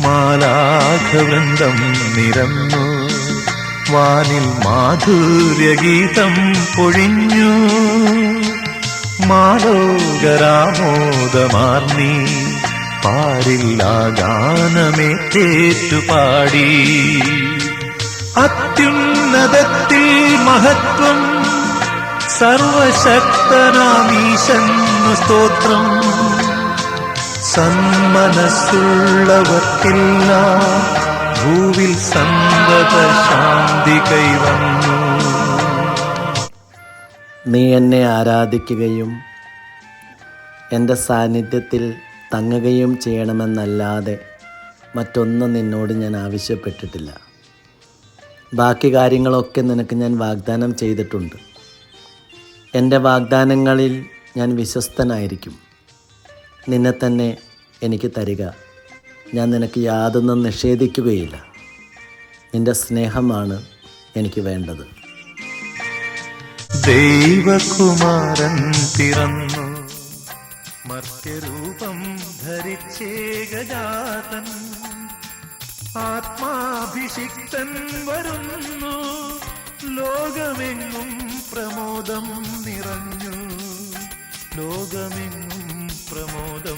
മാലാഘവൃന്ദം നിരന്നു. വാനിൽ മാധുര്യഗീതം പൊഴിഞ്ഞു. മാലോകരാമോദമാർന്നി പാരില്ലാ ഗാനമേറ്റേറ്റുപാടി അത്യുന്നതത്തിൽ മഹത്വം സർവശക്തനാമീശന്നു സ്തോത്രം. സന്മനസ്സുള്ളവർക്കെല്ലാം ഭൂവിൽ സന്തത ശാന്തി കൈവന്നു നീ എന്നെ ആരാധിക്കുകയും എന്റെ സാന്നിധ്യത്തിൽ തങ്ങുകയും ചെയ്യണമെന്നല്ലാതെ മറ്റൊന്നും നിന്നോട് ഞാൻ ആവശ്യപ്പെട്ടിട്ടില്ല. ബാക്കി കാര്യങ്ങളൊക്കെ നിനക്ക് ഞാൻ വാഗ്ദാനം ചെയ്തിട്ടുണ്ട്. എന്റെ വാഗ്ദാനങ്ങളിൽ ഞാൻ വിശ്വസ്തനായിരിക്കും. നിന്നെ തന്നെ എനിക്ക് തരിക. ഞാൻ നിനക്ക് യാതൊന്നും നിഷേധിക്കുകയില്ല. നിന്റെ സ്നേഹമാണ് എനിക്ക് വേണ്ടത്. ദൈവകുമാരൻ പിറന്നു. മർത്യരൂപം ധരിച്ചേകജാതൻ. ആത്മാഭിഷിക്തൻ വരുന്നു. ലോകമെങ്ങും പ്രമോദം നിറഞ്ഞു. ലോകമെങ്ങും പ്രമോദം. നിറഞ്ഞു